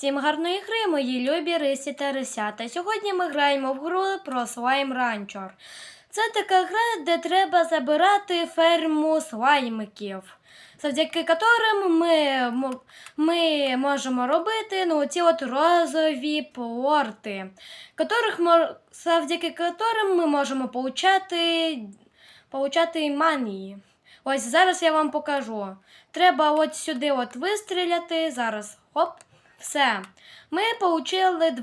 Всім гарної гри, мої любі рисі та рисята. Сьогодні ми граємо в гру про слайм ранчор. Це така гра, де треба забирати ферму слаймиків, завдяки которим ми, ми можемо робити ну, ці от розові порти, которих, завдяки которим ми можемо получати, получати манії. Ось зараз я вам покажу. Треба от сюди от вистріляти. Зараз. Хоп. Все. Ми отримали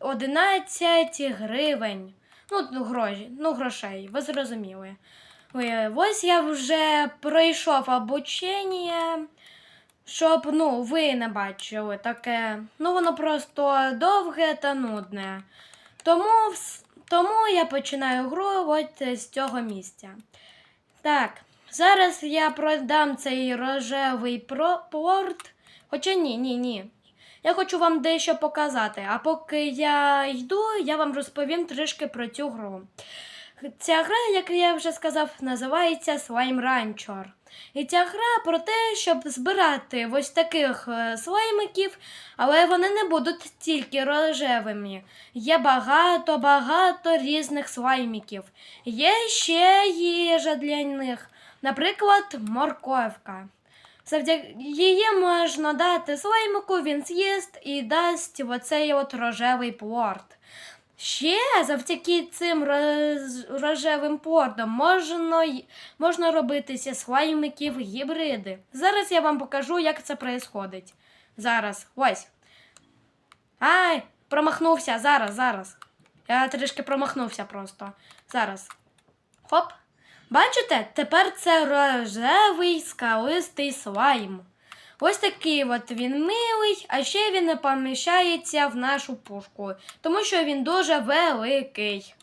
11 гривень. Ну, ну, гроші, ну, грошей, ви зрозуміли. Ось я вже пройшов обучення, щоб ну, ви не бачили таке. Ну, воно просто довге та нудне. Тому, тому я починаю гру от з цього місця. Так, зараз я продам цей рожевий порт. Хоча ні, ні, ні. Я хочу вам дещо показати. А поки я йду, я вам розповім трішки про цю гру. Ця гра, як я вже сказав, називається Slime Rancher. І ця гра про те, щоб збирати ось таких е, слаймиків, але вони не будуть тільки рожевими. Є багато-багато різних слаймиків. Є ще їжа для них, наприклад, морковка. Завдяки її можна дати слаймику, він з'їсть і дасть оцей от рожевий плорт. Ще завдяки цим рожевим плортам можна, можна робитися слаймиків гібриди. Зараз я вам покажу, як це відбувається. Зараз, ось. Ай, промахнувся, зараз, зараз. Я трішки промахнувся просто. Зараз. Хоп. Бачите, тепер це рожевий скалистий слайм. Ось такий от він милий, а ще він не поміщається в нашу пушку, тому що він дуже великий.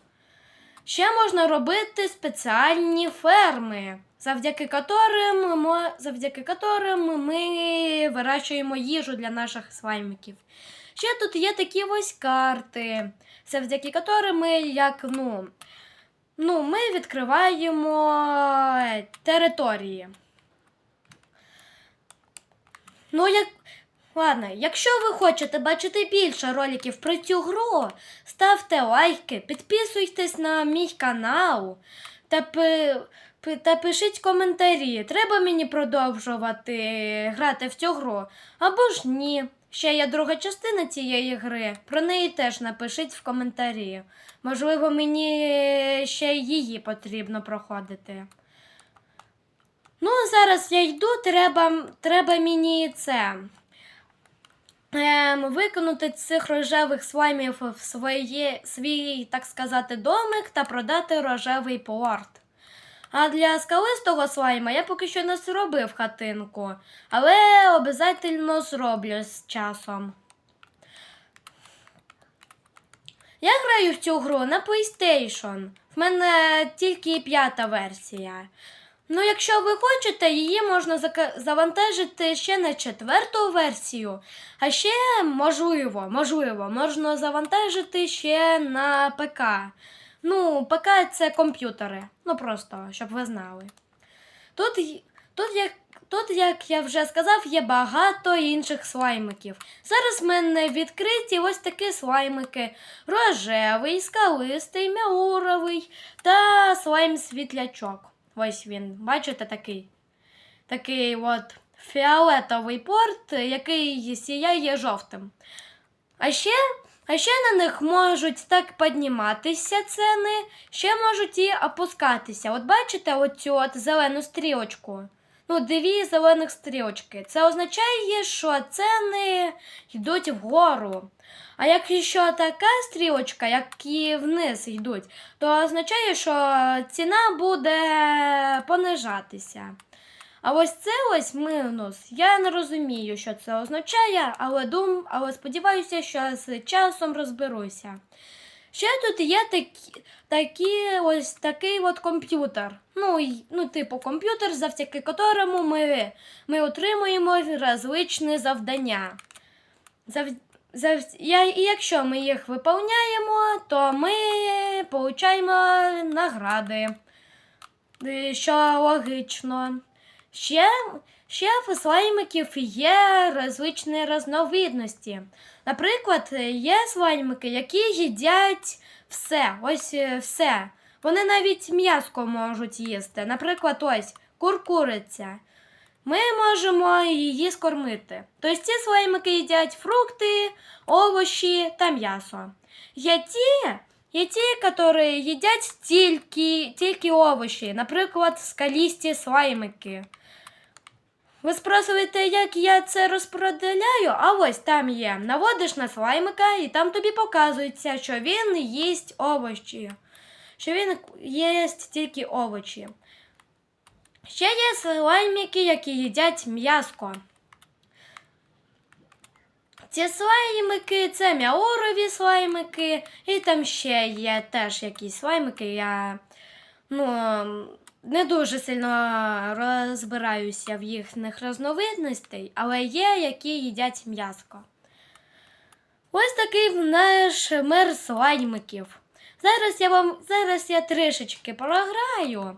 Ще можна робити спеціальні ферми, завдяки которим, завдяки которим ми вирощуємо їжу для наших слаймиків. Ще тут є такі ось карти, завдяки которим ми як, ну, Ну, ми відкриваємо е, території. Ну, як. Ладно, якщо ви хочете бачити більше роликів про цю гру, ставте лайки, підписуйтесь на мій канал та, пи... пи- та пишіть коментарі. Треба мені продовжувати грати в цю гру або ж ні. Ще є друга частина цієї гри. Про неї теж напишіть в коментарі. Можливо, мені ще її потрібно проходити. Ну, зараз я йду, треба, треба мені це. Ем, виконати цих рожевих слаймів в своє, свій, так сказати, домик та продати рожевий порт. А для скалистого слайма я поки що не зробив хатинку, але обов'язково зроблю з часом. Я граю в цю гру на PlayStation. В мене тільки п'ята версія. Ну, якщо ви хочете, її можна завантажити ще на четверту версію. А ще, можливо, можливо, можна завантажити ще на ПК. Ну, ПК це комп'ютери. Ну просто, щоб ви знали. Тут, тут, як, тут, як я вже сказав, є багато інших слаймиків. Зараз в мене відкриті ось такі слаймики: рожевий, скалистий, мяуровий та слайм світлячок. Ось він, бачите, такий. Такий от фіолетовий порт, який сіяє жовтим. А ще, а ще на них можуть так підніматися ціни, ще можуть і опускатися. От бачите оцю от зелену стрілочку? Ну, дві зелених стрілочки. Це означає, що ціни йдуть вгору. А якщо така стрілочка, які вниз йдуть, то означає, що ціна буде понижатися. А ось це ось минус. Я не розумію, що це означає, але дум, але сподіваюся, що з часом розберуся. Ще тут є такі, такі ось такий от комп'ютер. Ну, ну, типу комп'ютер, завдяки которому ми, ми отримуємо различні завдання. Зав... Зав... Я... І якщо ми їх виповняємо, то ми получаємо награди. Е, Що логічно. Ще, ще в слаймиків є розличні різновидності. Наприклад, є слаймики, які їдять все. Ось е, все. Вони навіть м'яско можуть їсти. Наприклад, ось куркуриця. Ми можемо її скормити. Тобто ці слаймики їдять фрукти, овочі та м'ясо. Є ті, є ті, які їдять тільки, тільки овочі, наприклад, скалісті слаймики. Ви спросуєте, як я це розподіляю? А ось там є. Наводиш на слаймика, і там тобі показується, що він їсть овочі. Що він їсть тільки овочі. Ще є слаймики, які їдять м'яско. Ці слаймики це мяурові слаймики, і там ще є теж якісь слаймики. Я ну, не дуже сильно розбираюся в їхніх різновидностей, але є, які їдять м'яско. Ось такий наш мир слаймиків. Зараз я вам зараз я трішечки програю.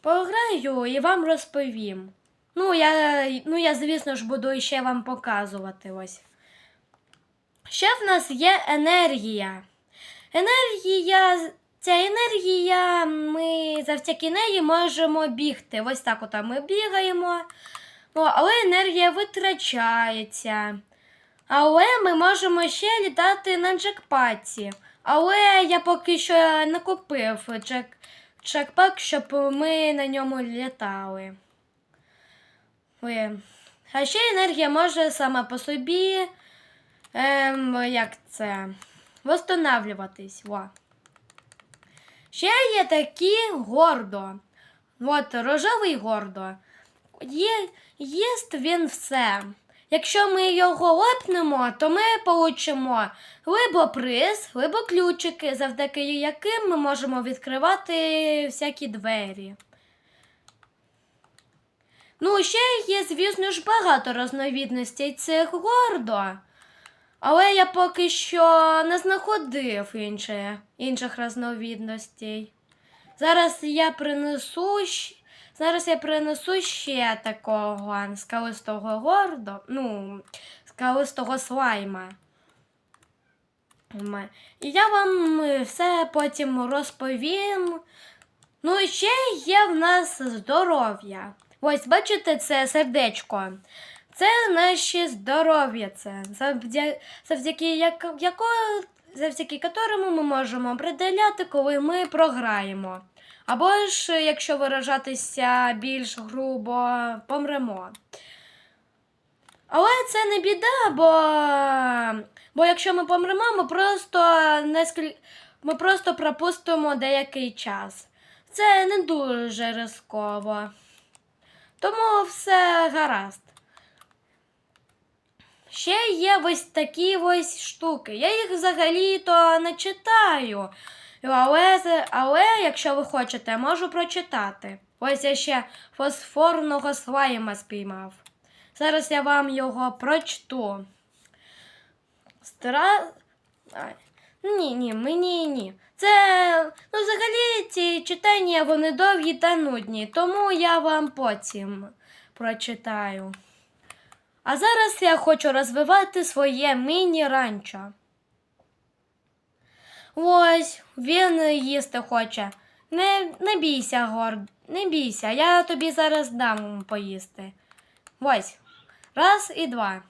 Пограю і вам розповім. Ну, я, ну, я, звісно ж, буду ще вам показувати ось. Ще в нас є енергія. Енергія, ця енергія, ми завдяки неї можемо бігти. Ось так от ми бігаємо. Але енергія витрачається. Але ми можемо ще літати на джекпаті. Але я поки що не купив джек, джекпак, щоб ми на ньому літали. Ой. А ще енергія може сама по собі. Ем, як це? Восстанавливатись. Во. Ще є такі гордо. От рожевий гордо. Є, їсть він все. Якщо ми його лепнемо, то ми получимо либо приз, либо ключики, завдяки яким ми можемо відкривати всякі двері. Ну, ще є, звісно ж, багато різновідностей цих гордо. Але я поки що не знаходив інше, інших різновідностей. Зараз я принесу зараз я принесу ще такого скалистого гордо, ну, скалистого слайма. І я вам все потім розповім. Ну і ще є в нас здоров'я. Ось, бачите, це сердечко. Це наше здоров'я. Це завдя... завдяки як... завдяки которому ми можемо определяти, коли ми програємо. Або ж, якщо виражатися більш грубо, помремо. Але це не біда, бо, бо якщо ми помремо, ми просто нескіль... ми просто пропустимо деякий час. Це не дуже ризиково. Тому все гаразд. Ще є ось такі ось штуки. Я їх взагалі-то не читаю. Але, але якщо ви хочете, можу прочитати. Ось я ще фосфорного слайма спіймав. Зараз я вам його прочту. Стра... Ай. Ні, ні, мені ні. Це ну, взагалі ці читання вони довгі та нудні, тому я вам потім прочитаю. А зараз я хочу розвивати своє міні-ранчо. Ось, він їсти хоче. Не, не бійся, Горд, не бійся, я тобі зараз дам поїсти. Ось. Раз і два.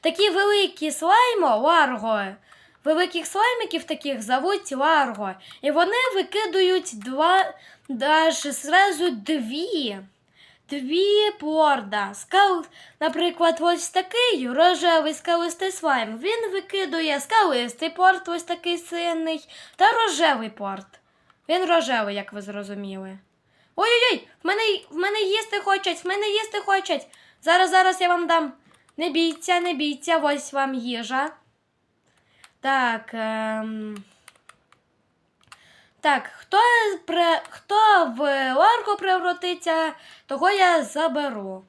Такі великі слаймо, ларго. Великих слаймиків таких зовуть ларго. І вони викидують два, даже зразу дві. Дві порда. Скал, наприклад, ось такий рожевий скалистий слайм. Він викидує скалистий порт, ось такий синний, та рожевий порт. Він рожевий, як ви зрозуміли. Ой-ой-ой, в мене, в мене їсти хочуть, в мене їсти хочуть. Зараз, зараз я вам дам. Не бійся, не бійся, ось вам їжа. Так. Ем... Так, хто, при... хто в ларку превратиться, того я заберу.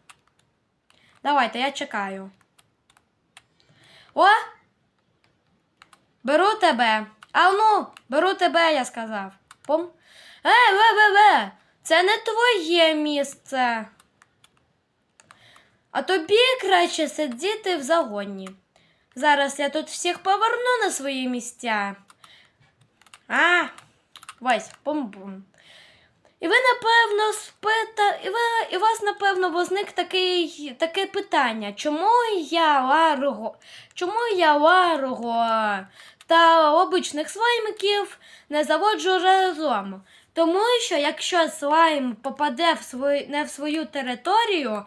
Давайте, я чекаю. О! Беру тебе. А ну, беру тебе, я сказав. Пом. Е, ве, ве, ве! Це не твоє місце. А тобі краще сидіти в загоні. Зараз я тут всіх поверну на свої місця. А, ось, бум-бум. І ви, напевно, спита... і, ви... і вас, напевно, возник такий... таке питання. Чому я Ларго? Чому я Ларго та обичних слаймиків не заводжу разом? Тому що якщо слайм попаде в свою... не в свою територію,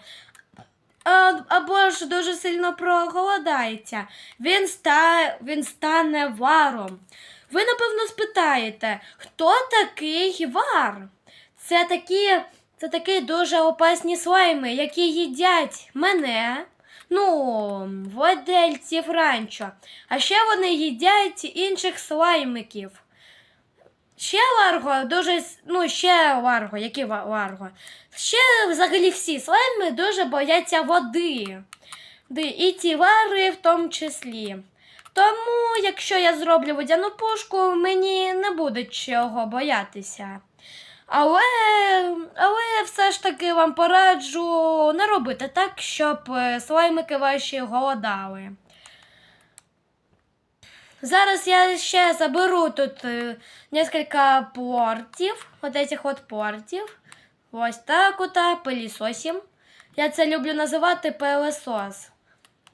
або ж дуже сильно проголодається, він, ста... він стане варом. Ви, напевно, спитаєте, хто такий вар? Це такі, це такі дуже опасні слайми, які їдять мене, ну, владельців ранчо. А ще вони їдять інших слаймиків. Ще Ларго дуже, ну, ще Ларго, які Ва- Ларго? Ще взагалі всі слайми дуже бояться води. І ті вари в тому числі. Тому, якщо я зроблю водяну пушку, мені не буде чого боятися. Але, але все ж таки вам пораджу не робити так, щоб е, слаймики ваші голодали. Зараз я ще заберу тут е, несколько портів, вот этих от портів. Ось так от, пилісосім. Я це люблю називати пилесос.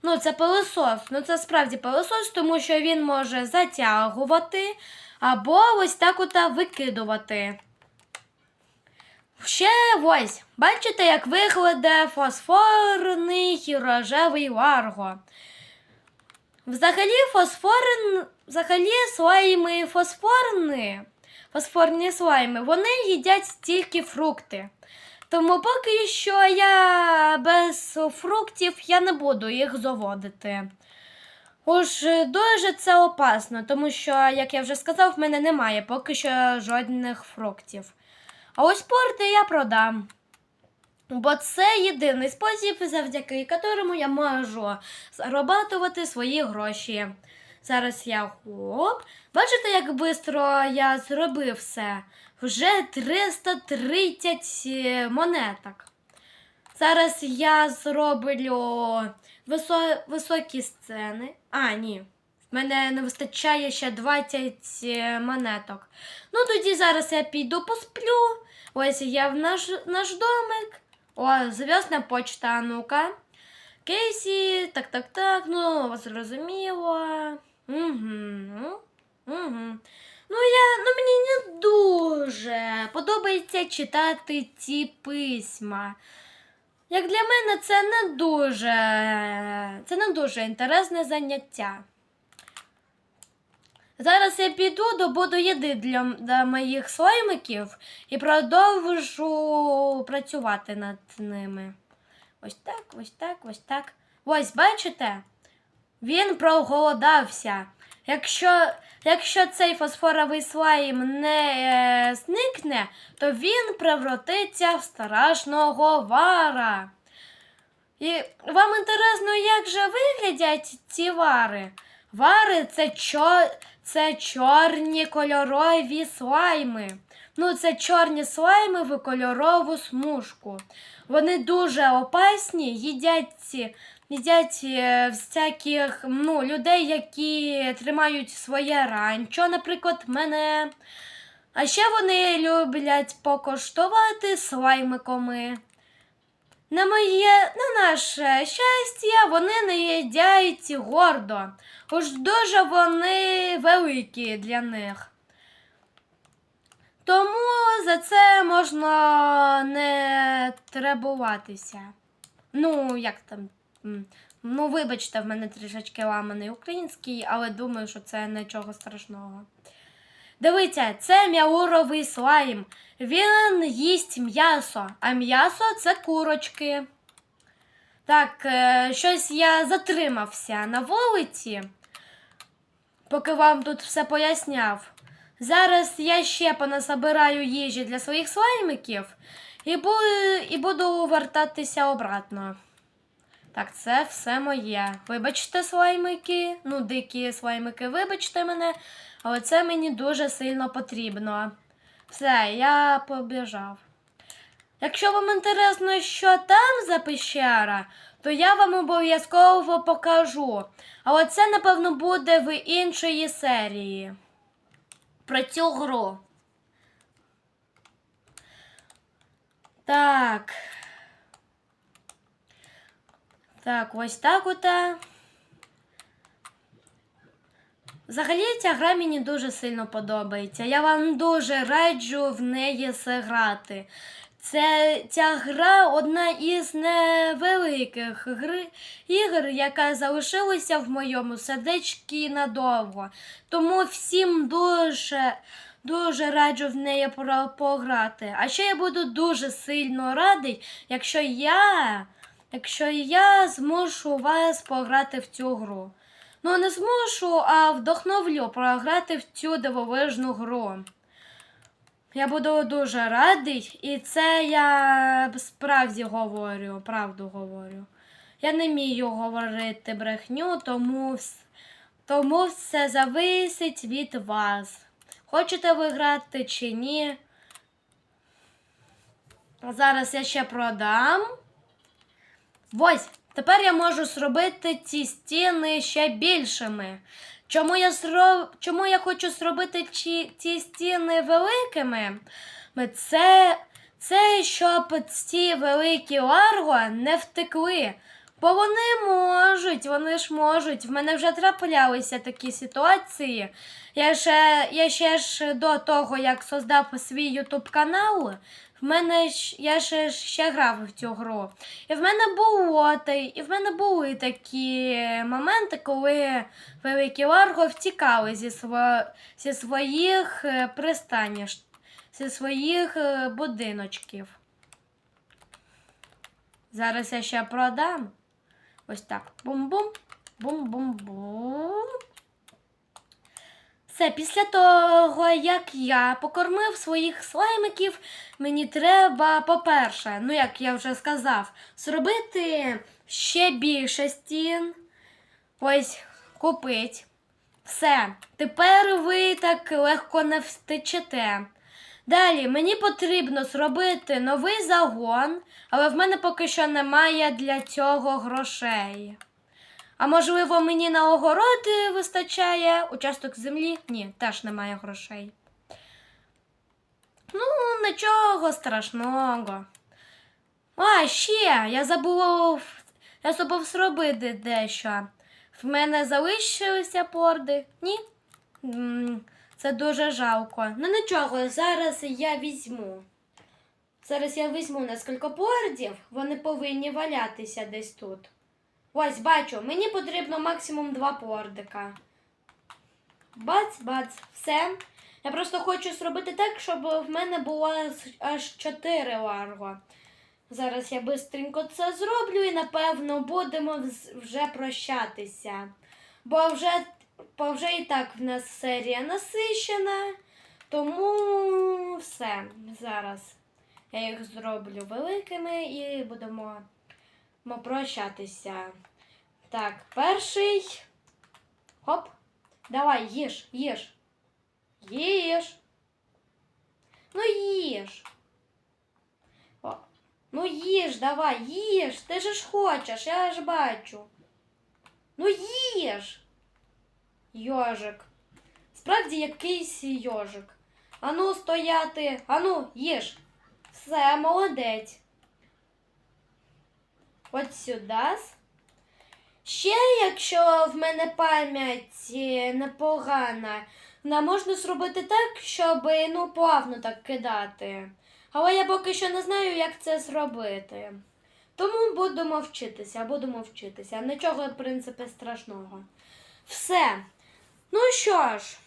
Ну, це пилосос. Ну, це справді пилосос, тому що він може затягувати або ось так от викидувати. Ще ось, бачите, як виглядає фосфорний рожевий ларго. Взагалі, фосфорин, взагалі слайми фосфорні, фосфорні слайми, вони їдять тільки фрукти. Тому поки що я без фруктів я не буду їх заводити. Уж дуже це опасно, тому що, як я вже сказав, в мене немає поки що жодних фруктів. А ось порти я продам. Бо це єдиний спосіб, завдяки якому я можу зарабатувати свої гроші. Зараз я хоп. Бачите, як швидко я зробив все? Вже 330 е, монеток. Зараз я зроблю висо... високі сцени. А, ні. В мене не вистачає ще 20 е, монеток. Ну, тоді зараз я піду посплю. Ось я в наш, наш домик. О, зв'язна почта, ну-ка. Кейсі, так, так, так, ну, зрозуміло. Угу. Угу. Ну, я, ну, мені не дуже подобається читати ці письма. Як для мене, це не дуже, це не дуже інтересне заняття. Зараз я піду, добуду їди для, для моїх слаймиків і продовжу працювати над ними. Ось так, ось так, ось так. Ось, бачите? Він проголодався. Якщо, якщо цей фосфоровий слайм не е, зникне, то він превратиться в страшного вара. І вам інтересно, як же виглядять ці вари? Вари це, чо... це чорні кольорові слайми. Ну, це чорні слайми в кольорову смужку. Вони дуже опасні, їдять, ці- їдять е, всяких ну, людей, які тримають своє ранчо, наприклад, мене. А ще вони люблять покоштувати слаймиками. На моє, на наше щастя, вони не їдять гордо. Уж дуже вони великі для них. Тому за це можна не требуватися. Ну, як там. Ну, вибачте, в мене трішечки ламаний український, але думаю, що це нічого страшного. Дивіться, це м'яуровий слайм. Він їсть м'ясо, а м'ясо це курочки. Так, е, щось я затримався на вулиці, поки вам тут все поясняв. Зараз я ще понасобираю їжі для своїх слаймиків і, бу і буду вертатися обратно. Так, це все моє. Вибачте, слаймики, ну, дикі слаймики, вибачте мене, але це мені дуже сильно потрібно. Все, я побіжав. Якщо вам інтересно, що там за пещера, то я вам обов'язково покажу. Але це, напевно, буде в іншої серії. Про цю гру. Так. Так, ось так ота. Взагалі ця гра мені дуже сильно подобається. Я вам дуже раджу в неї зіграти. Це ця гра одна із невеликих гри, ігор, яка залишилася в моєму сердечці надовго. Тому всім дуже, дуже раджу в неї пограти. А ще я буду дуже сильно радий, якщо я, якщо я змушу вас пограти в цю гру. Ну, не змушу, а вдохновлю програти в цю дивовижну гру. Я буду дуже радий, і це я справді говорю, правду говорю. Я не вмію говорити брехню, тому, тому все зависить від вас. Хочете ви грати чи ні? Зараз я ще продам. Ось, тепер я можу зробити ці стіни ще більшими. Чому я, зро... Чому я хочу зробити ці, ці стіни великими? Це, це щоб ці великі ларго не втекли. Бо вони можуть, вони ж можуть. В мене вже траплялися такі ситуації. Я ще, я ще ж до того, як создав свій ютуб канал, в мене я ще, ще грав в цю гру. І в мене було і в мене були такі моменти, коли великі ларго втікали зі, сво, зі своїх е, зі своїх е, будиночків. Зараз я ще продам. Ось так. Бум-бум. Бум-бум-бум. Все, після того, як я покормив своїх слаймиків, мені треба, по-перше, ну як я вже сказав, зробити ще більше стін. Ось, купить. Все. Тепер ви так легко не втечете. Далі мені потрібно зробити новий загон, але в мене поки що немає для цього грошей. А можливо, мені на огород вистачає участок землі? Ні, теж немає грошей. Ну, нічого страшного. А, ще, я забув, я забув зробити дещо. В мене залишилися порди? Ні? Це дуже жалко. Ну нічого, зараз я візьму. Зараз я візьму нескільки пордів, вони повинні валятися десь тут. Ось, бачу, мені потрібно максимум два пордика. Бац, бац, все. Я просто хочу зробити так, щоб в мене було аж- аж 4 ларго. Зараз я швидко це зроблю і напевно будемо вже прощатися. Бо вже, бо вже і так в нас серія насищена. Тому все. Зараз я їх зроблю великими і будемо мо прощатися. Так, перший. Хоп. Давай, їж, їж. Їж. Ну їж. О, ну їж, давай, їж. Ти ж хочеш, я ж бачу. Ну їж. Йожик. Справді якийсь йожик. Ану стояти. Ану, їж. Все, молодець. От сюди. Ще, якщо в мене пам'ять непогана, на можна зробити так, щоб ну, плавно так кидати. Але я поки що не знаю, як це зробити. Тому будемо вчитися, будемо вчитися. Нічого, в принципі, страшного. Все. Ну що ж,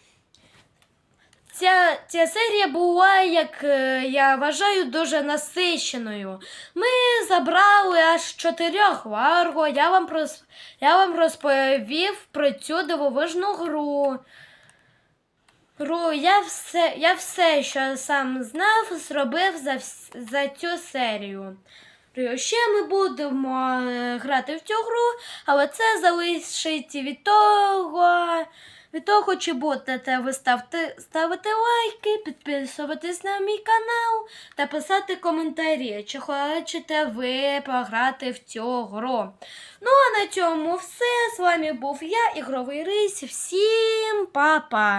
ця, ця серія була, як е, я вважаю, дуже насиченою. Ми забрали аж чотирьох ларго. Я вам, прос... я вам розповів про цю дивовижну гру. Гру, я все, я все, що сам знав, зробив за, за цю серію. Ще ми будемо е, грати в цю гру, але це залишить від того, Від того, чи будете ви ставте, ставити лайки, підписуватись на мій канал та писати коментарі, чи хочете ви пограти в цю гру. Ну а на цьому все. З вами був я, Ігровий Рись. Всім па-па!